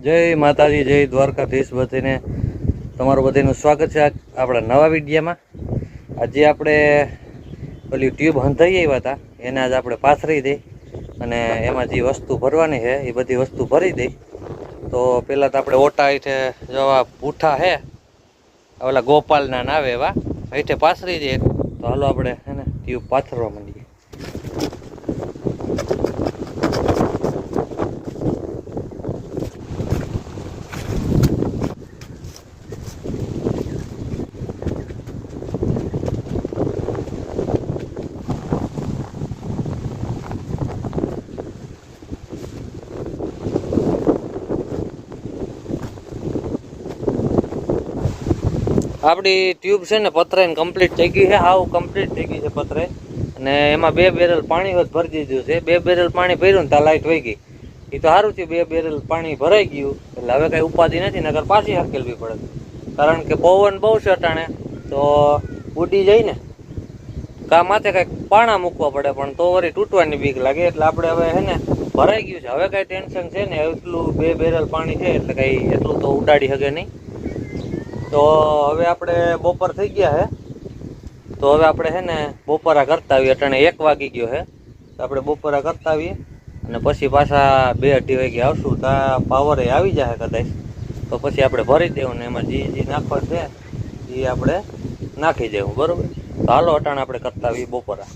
જય માતાજી, જય દ્વારકાધીશ બધીને તમારું બધીનું સ્વાગત છે આપણા નવા વિડીયામાં. આજે આપણે પેલી ટ્યુબ હંધાઈ આવ્યા હતા, એને આજે આપણે પાથરી દઈ અને એમાં જે વસ્તુ ભરવાની છે, એ બધી વસ્તુ ભરી દઈ. તો પહેલાં તો આપણે ઓટા હેઠે જવા પૂઠા છે ઓલા ગોપાલના નાવે એવા, હેઠે પાથરી દઈએ. તો હાલો આપણે, હે ને, ટ્યુબ પાથરવા માંડીએ. આપણી ટ્યુબ છે ને પતરાઈને કમ્પ્લીટ થઈ ગઈ છે. હાવ કમ્પ્લીટ થઈ ગઈ છે પતરે અને એમાં બે બેરલ પાણી હોત ભરી દીધું છે. બે બેરલ પાણી ભર્યું ને ત્યાં લાઈટ વહી ગઈ. એ તો સારું થયું, બે બેરલ પાણી ભરાઈ ગયું. એટલે હવે કાંઈ ઉપાધિ નથી નગર પાછી હકેલવી પડે. કારણ કે પવન બહુ છે અટાણે, તો ઉડી જાય ને કા માથે કાંઈક પાણા મૂકવા પડે, પણ તો વળી તૂટવાની બીક લાગે. એટલે આપણે હવે હે ને, ભરાઈ ગયું છે. હવે કાંઈ ટેન્શન છે ને એટલું બે બેરલ પાણી છે, એટલે કાંઈ એટલું તો ઉડાડી શકે નહીં. તો હવે આપણે બપોર થઈ ગયા હે. તો હવે આપણે હે ને બપોરા કરતા આવીએ. અટાણે એક વાગી ગયો હે. તો આપણે બપોરા કરતા આવીએ અને પછી પાછા બે અઢી વાગે આવશું. તો પાવરે આવી જાય કદાચ. તો પછી આપણે ભરી દેવું ને એમાં જે જે નાખવા છે. એ આપણે નાખી દેવું. બરાબર? તો હાલો અટાણે આપણે કરતા આવીએ બપોરા.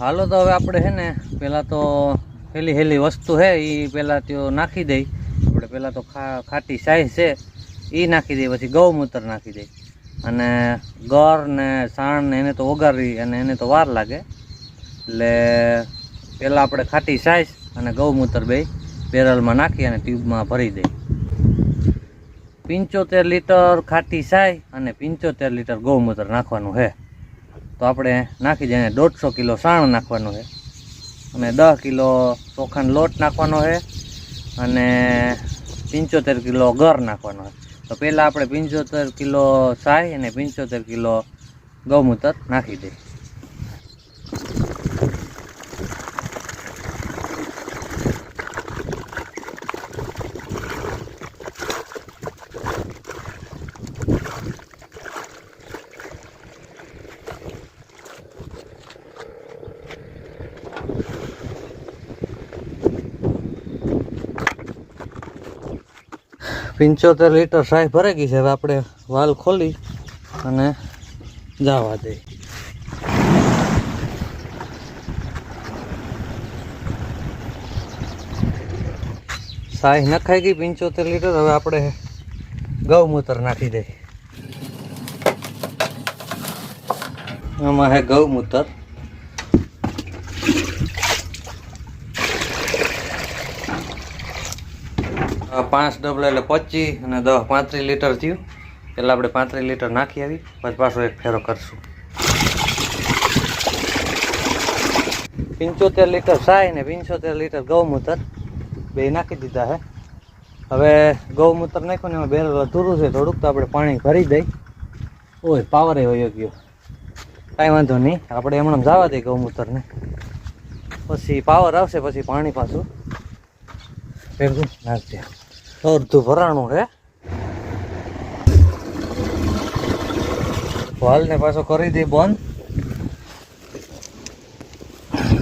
હાલો તો હવે આપણે છે ને પહેલાં તો હેલી હેલી વસ્તુ છે એ પહેલાં તો નાખી દઈ. આપણે પહેલાં તો ખા ખાટી સાઈઝ છે. એ નાખી દઈએ પછી ગૌમૂત્ર નાખી દે. અને ગર ને સાણ ને એને તો ઓગાળી અને એને તો વાર લાગે. એટલે પહેલાં આપણે ખાટી સાઈઝ અને ગૌમૂત્ર બે બેરલમાં નાખી અને ટ્યુબમાં ભરી દઈ પંચોતેર લીટર ખાટી સાય અને પંચોતેર લીટર ગૌમૂત્ર નાખવાનું છે તો આપણે નાખી દઈએ દોઢસો કિલો સાણ નાખવાનું છે અને દસ કિલો ચોખાનો લોટ નાખવાનો છે અને પંચોતેર કિલો ગર નાખવાનો છે તો પહેલાં આપણે પંચોતેર કિલો સાય અને પંચોતેર કિલો ગૌમૂત્ર નાખી દઈએ. પંચોતેર લીટર સાય ભરાઈ ગઈ છે. હવે આપણે વાલ ખોલી અને જવા દઈએ. સાહી નખાઈ ગઈ પંચોતેર લીટર. હવે આપણે ગૌમૂત્ર નાખી દઈએ. આમાં હે ગૌમૂત્ર પાંચ ડબલા એટલે પચીસ અને દસ પાંત્રીસ લીટર થયું. એટલે આપણે પાંત્રીસ લીટર નાખી આવી, પછી પાછો એક ફેરો કરશું. પંચોતેર લીટર સાય ને પંચોતેર લીટર ગૌમૂત્ર. બે નાખી દીધા હે. હવે ગૌમૂત્ર નાખ્યું ને એમાં બેરલ અધૂરું છે, થોડુંક તો આપણે પાણી ભરી દઈ. ઓય પાવરે હોય ગયો. કાંઈ વાંધો નહીં, આપણે એમણે જવા દઈએ ગૌમૂત્રને. પછી પાવર આવશે, પછી પાણી પાછું. ભેગું નાખજે. અડધું ભરાણું હે? વાલને પાછો કરી દે બંધ.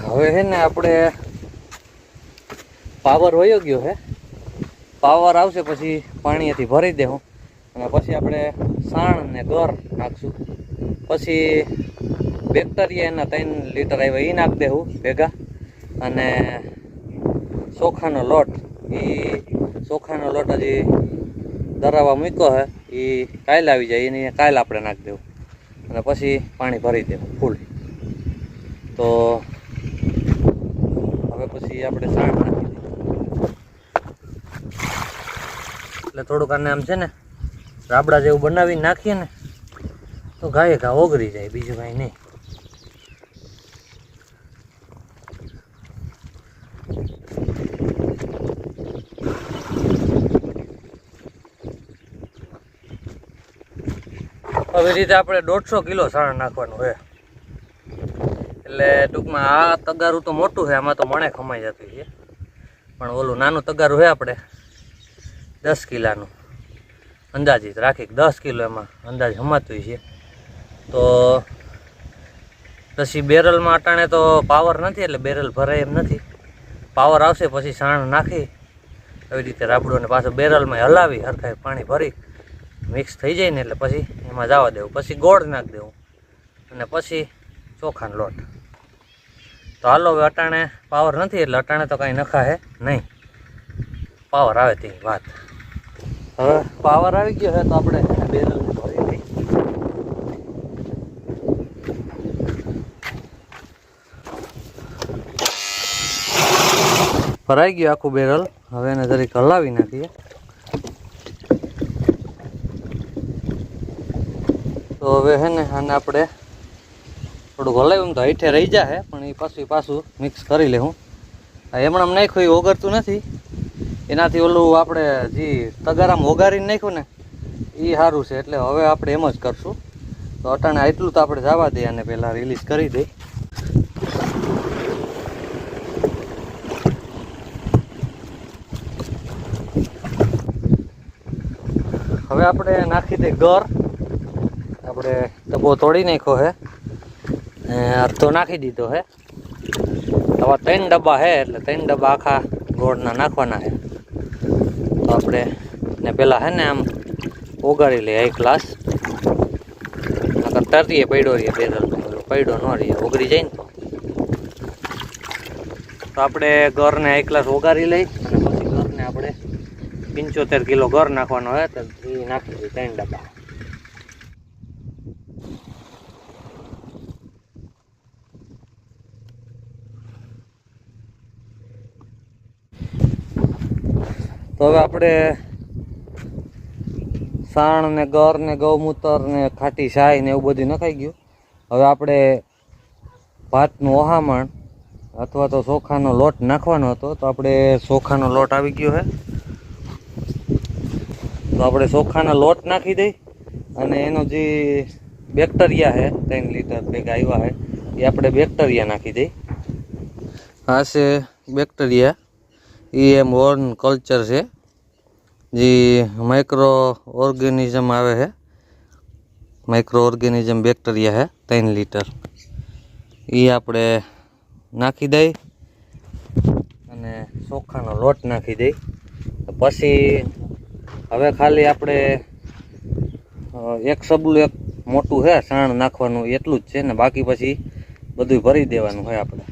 હવે છે ને આપણે પાવર વયો ગયો હે. પાવર આવશે પછી પાણીથી ભરી દેવું અને પછી આપણે સાણ ને ગર નાખશું. પછી બેક્ટેરિયા એના ત્રણ લીટર આવ્યા એ નાખી દેવું ભેગા. અને ચોખાનો લોટ એ ચોખાનો લોટ હજી દરાવા મૂક્યો હે. એ કાયલ આવી જાય, એની કાયલ આપણે નાખી દેવું. અને પછી પાણી ભરી દેવું, ફૂલ. તો હવે પછી આપણે સાણ નાખી એટલે થોડુંક આને આમ છે ને, રાબડા જેવું બનાવીને નાખીએ ને, તો ગાયે ઘા ઓગળી જાય, બીજું કાંઈ નહીં. આવી રીતે આપણે દોઢસો કિલો સાણ નાખવાનું છે. એટલે ટૂંકમાં આ તગારું તો મોટું છે, આમાં તો મણે ખમાઈ જતું છે. પણ ઓલું નાનું તગારું છે આપણે, દસ કિલાનું. અંદાજિત રાખી દસ કિલો એમાં અંદાજ હમાતું છે. તો પછી બેરલમાં અટાણે તો પાવર નથી, એટલે બેરલ ભરાય એમ નથી. પાવર આવશે, પછી સાણ નાખી, આવી રીતે રાબડોને પાછો બેરલમાં હલાવી, હરખાઈ પાણી ભરી મિક્સ થઈ જાય ને એટલે પછી એમાં જવા દેવું. પછી ગોળ નાખી દેવું. અને પછી ચોખાનો લોટ. તો હાલો હવે અટાણે પાવર નથી એટલે અટાણે તો કાંઈ નખાશે નહીં. પાવર આવે તે વાત. હવે પાવર આવી ગયો છે તો આપણે બેરલ ભરી લઈ ભરાઈ ગયું આખું બેરલ હવે એને જરીક હલાવી નાખીએ. તો હવે હે ને આને આપણે થોડુંક હલાવ્યું તો હેઠે રહી જાય પણ એ પાછું પાછું મિક્સ કરી લેવું એમણામ નાખ્યું એ ઓગળતું નથી. એનાથી ઓલું આપણે જે તગારામ ઓગારીને નાખ્યું ને એ સારું છે. એટલે હવે આપણે એમ જ કરશું. તો અટાણે એટલું તો આપણે જવા દઈએ અને પહેલાં રિલીઝ કરી દઈ હવે આપણે નાખી દઈએ ગર. આપણે ડબ્બો તોડી નાખ્યો હે. ને અડધો નાખી દીધો હે. આવા ત્રણ ડબ્બા છે એટલે ત્રણ ડબ્બા આખા ગોળના નાખવાના છે તો આપણે ને પેલા છે ને આમ ઓગાળી લઈએ એક ગ્લાસ. તરતીએ પડ્યો રહીએ બેરલ પડ્યો ન રહીએ, ઓગળી જાય ને તો. આપણે ગરને એક ગ્લાસ ઓગાળી લઈ અને પછી ગરને આપણે પંચોતેર કિલો ગર નાખવાનો હોય તો એ નાખી દઈએ ત્રણ ડબ્બા. હવે આપણે સાણ ને ગર ને ગૌમૂતર ને ખાટી શાય ને એવું બધું નખાઈ ગયું. હવે આપણે ભાતનું ઓહામણ અથવા તો ચોખાનો લોટ નાખવાનો હતો, તો આપણે ચોખાનો લોટ આવી ગયો છે તો આપણે ચોખાનો લોટ નાખી દઈ અને એનો જે બેક્ટેરિયા છે ત્રણ લીટર ભેગા આવ્યા છે એ આપણે બેક્ટેરિયા નાખી દઈ. આ છે બેક્ટેરિયા. એ એમ વોર્ન કલ્ચર છે. જે માઇક્રો ઓર્ગેનિઝમ આવે છે. માઇક્રો ઓર્ગેનિઝમ બેક્ટેરિયા છે, ત્રણ લીટર એ આપણે નાખી દઈ અને ચોખાનો લોટ નાખી દઈ. પછી હવે ખાલી આપણે એક સબલું એક મોટું છે, સાણ નાખવાનું એટલું જ છે ને બાકી પછી બધું ભરી દેવાનું હોય આપણે.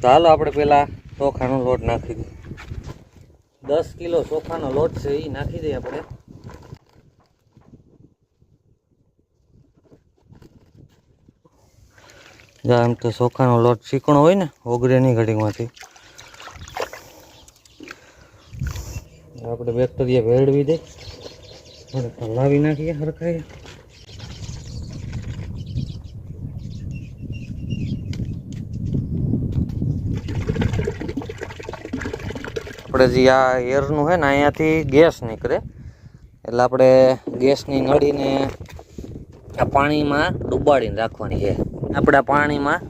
તો હાલો આપણે પેલા ચોખાનો લોટ નાખી દઈએ. દસ કિલો ચોખાનો લોટ છે એ નાખી દઈએ આપણે. આમ તો ચોખાનો લોટ ચીકણો હોય ને ઓગરે ઘડીમાંથી આપણે બેક્ટેરિયા ભેળવી અને હલાવી નાખીએ હરખાઈ આપણે જે આ એરનું છે ને, અહીંયાથી ગેસ નીકળે. એટલે આપણે ગેસની નળીને આ પાણીમાં ડુબાડીને રાખવાની છે. આપણે પાણીમાં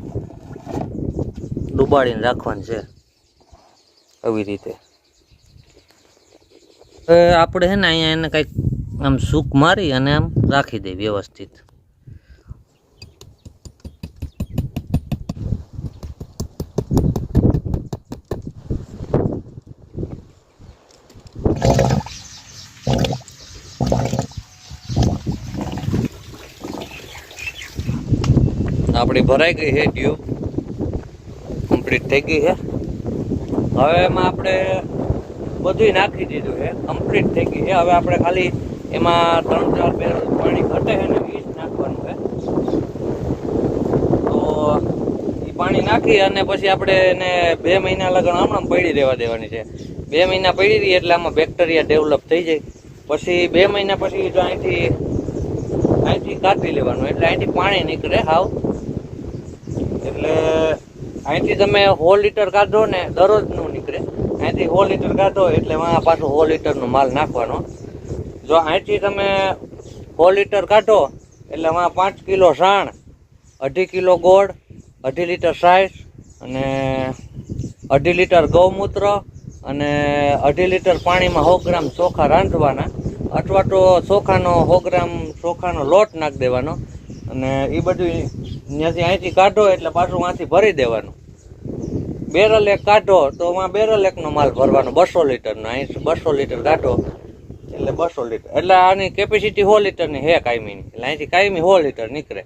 ડુબાડીને રાખવાની છે. આવી રીતે. આપણે છે ને, અહીંયા એને કંઈક આમ સૂક મારી અને આમ રાખી દે વ્યવસ્થિત. આપણી ભરાઈ ગઈ છે ટ્યુબ કમ્પ્લીટ થઈ ગઈ છે. હવે એમાં આપણે બધું નાખી દીધું છે. કમ્પ્લીટ થઈ ગઈ છે. હવે આપણે ખાલી એમાં ત્રણ ચાર બેરલ પાણી ઘટે છે ને એ જ નાખવાનું છે. તો એ પાણી નાખી અને પછી આપણે એને બે મહિના લગન હમણાં પડી રહેવા દેવાની છે. બે મહિના પડી રહી એટલે આમાં બેક્ટેરિયા ડેવલપ થઈ જાય. પછી બે મહિના પછી જો અહીંથી અહીંથી કાઢી લેવાનું. એટલે અહીંથી પાણી નીકળે હાવ. એટલે અહીંથી તમે હોલ લીટર કાઢો ને દરરોજનું નીકળે. અહીંથી હોલ લીટર કાઢો એટલે એમાં પાછું હોલ લીટરનો માલ નાખવાનો. જો અહીંથી તમે હોલ લીટર કાઢો એટલે એમાં પાંચ કિલો સાણ, અઢી કિલો ગોળ, અઢી લીટર સાઈઝ અને અઢી લીટર ગૌમૂત્ર અને અઢી લીટર પાણીમાં સો ગ્રામ ચોખા રાંધવાના અથવા તો ચોખાનો સો ગ્રામ ચોખાનો લોટ નાખી દેવાનો. અને એ બધું ત્યાંથી અહીંથી કાઢો એટલે પાછું ત્યાંથી ભરી દેવાનું. બેરલ એક કાઢો તો એમાં બેરલ એકનો માલ ભરવાનો, બસો લીટરનો. અહીં બસો લીટર કાઢો? એટલે બસો લીટર. એટલે આની કેપેસિટી સો લીટરની હે કાયમીની. એટલે અહીંથી કાયમી સો લીટર નીકળે.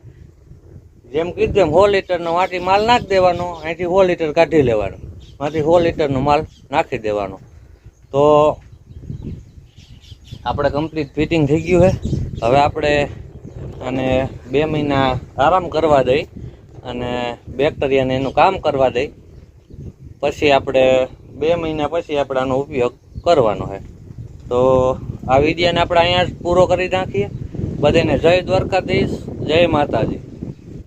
જેમ કીધું એમ સો લીટરનો વાંટી માલ નાખી દેવાનો, અહીંથી સો લીટર કાઢી લેવાનો. માંથી સો લીટરનો માલ નાખી દેવાનો. તો આપણે કમ્પ્લીટ ફિટિંગ થઈ ગયું છે. હવે આપણે અને બે મહિના આરામ કરવા દઈ અને બેક્ટેરિયાને એનું કામ કરવા દઈ. પછી આપણે બે મહિના પછી આપણે આનો ઉપયોગ કરવાનો છે. તો આ વિડીયોને આપણે અહીંયા જ પૂરો કરી નાખીએ. બધાને જય દ્વારકાધીશ, જય માતાજી.